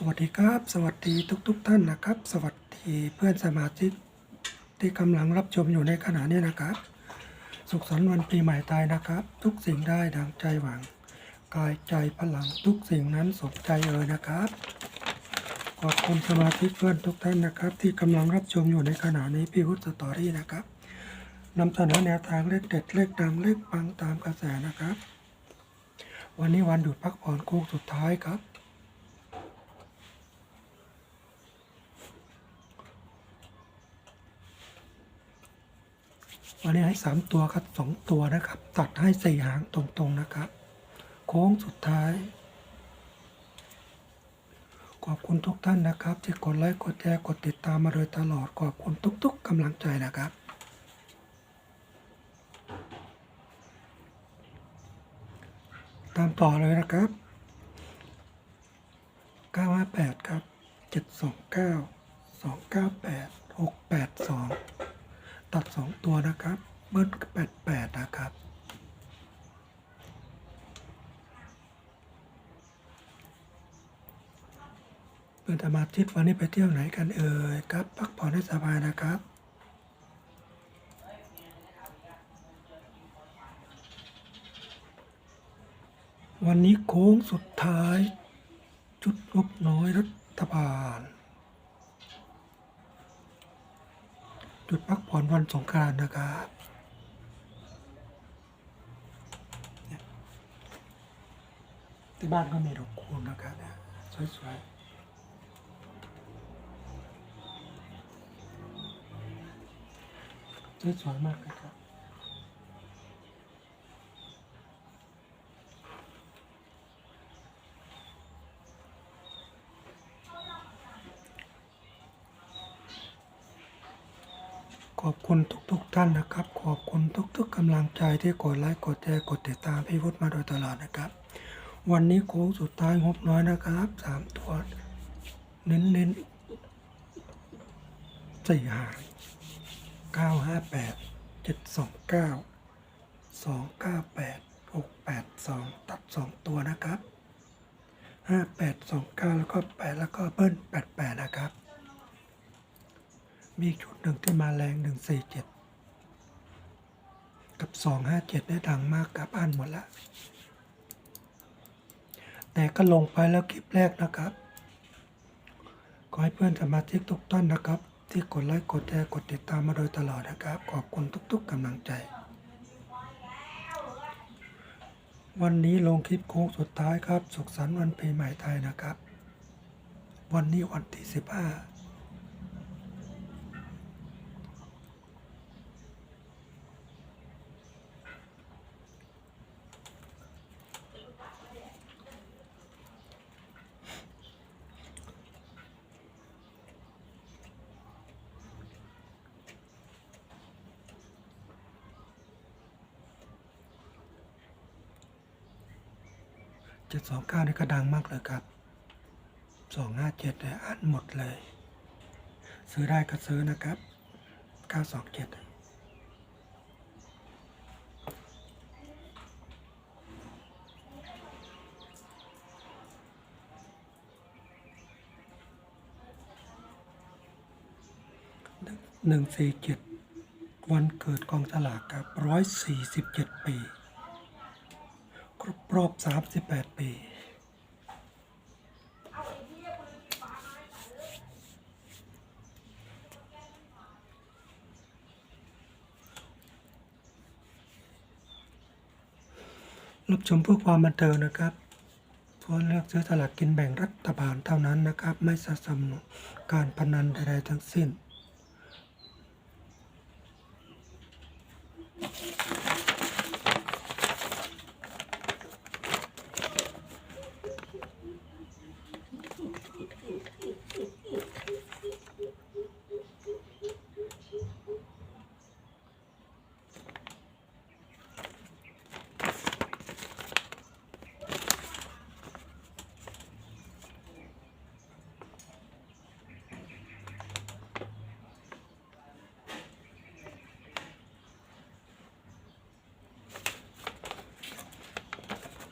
สวัสดีครับ สวัสดีทุกๆทท่านนะครับ สวัสดีเพื่อนสมาชิกที่กำลังรับชมอยู่ในขณะนี้นะครับ สุขสันต์วันปีใหม่ไทยนะครับ ทุกสิ่งได้ดังใจหวัง กายใจพลังทุกสิ่งนั้นสมใจเอ่ยนะครับ ขอบคุณสมาชิกเพื่อนทุกท่านนะครับ ที่กำลังรับชมอยู่ในขณะนี้พี่วุฒิสตอรี่นะครับนำเสนอแนวทางเลขเด็ดเลขดังเลขปังตามกระแสนะครับ วันนี้วันหยุดพักผ่อนโค้งสุดท้ายครับ วันนี้ให้สามตัวครับสองตัวนะครับ ตัดให้สี่หางตรงๆนะครับ โค้งสุดท้าย ขอบคุณทุกท่านนะครับที่กดไลค์กดแชร์กดติดตามมาโดยตลอดขอบคุณทุก ๆกำลังใจนะครับตามต่อเลยนะครับ 958 ครับ 729 298 682 ตัด 2 ตัวนะครับเบิ้ล88 นะครับ เพื่อนสมาชิกวันนี้ไปเที่ยวไหนกันเอ่ยครับ พักผ่อนให้สบายนะครับวันนี้โค้งสุดท้าย จุดงบน้อยรัฐบาล จุดพักผ่อนวันสงกรานต์นะครับที่บ้านก็มีดอกคูณนะครับสวยๆสวยๆมากเลยครับ ขอบคุณทุกๆทท่านนะครับ ขอบคุณทุกๆกำลังใจที่กดไลค์กดแชร์กดติดตามพี่วุฒิมาโดยตลอดนะครับ วันนี้โค้งสุดท้ายงบน้อยนะครับสามตัว เน้นเน้นสี่หางเก้าห้าแปดเจ็ดสองเก้าสองเก้าแปดหกแปดสองตัดสองตัวนะครับห้าแปดสองเก้าแล้วก็แปดแล้วก็เบิ้ลแปดแปดนะครับ มีชุดหนึ่งที่มาแรงหนึ่งสี่เจ็ดกับสองห้าเจ็ดได้ดังมากกับอ่านหมดแล้วแต่ก็ลงไปแล้วคลิปแรกนะครับ ขอให้เพื่อนสมาชิกทุกท่านนะครับ ที่กดไลค์กดแชร์กดติดตามมาโดยตลอดนะครับ ขอบคุณทุกๆกำลังใจ วันนี้ลงคลิปโค้งสุดท้ายครับ สุขสันต์วันปีใหม่ไทยนะครับ วันนี้วันที่สิบห้า จ็ดสองเก้านี่ก็ดังมากเลยครับสองห้าเจ็ดเนี่ยอ่านหมดเลย ซื้อได้ก็ซื้อนะครับเก้าสองเจ็ดหนึ่งสี่เจ็ดวันเกิดกองสลากครับร้อยสี่สิบเจ็ดปี ครบรอบ38ปีรับชมเพื่อความบันเทิงนะครับเพราะเลือกซื้อสลากกินแบ่งรัฐบาลเท่านั้นนะครับ ไม่สนับสนุนการพนันใดๆทั้งสิ้น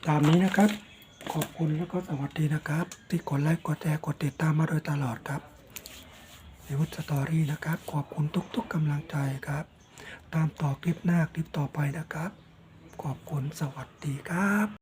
ตามนี้นะครับ ขอบคุณแล้วก็สวัสดีนะครับ ที่กดไลค์กดแชร์กดติดตามมาโดยตลอดครับในวุฒิสตอรี่นะครับ ขอบคุณทุกๆกำลังใจครับ ตามต่อคลิปหน้าคลิปต่อไปนะครับ ขอบคุณสวัสดีครับ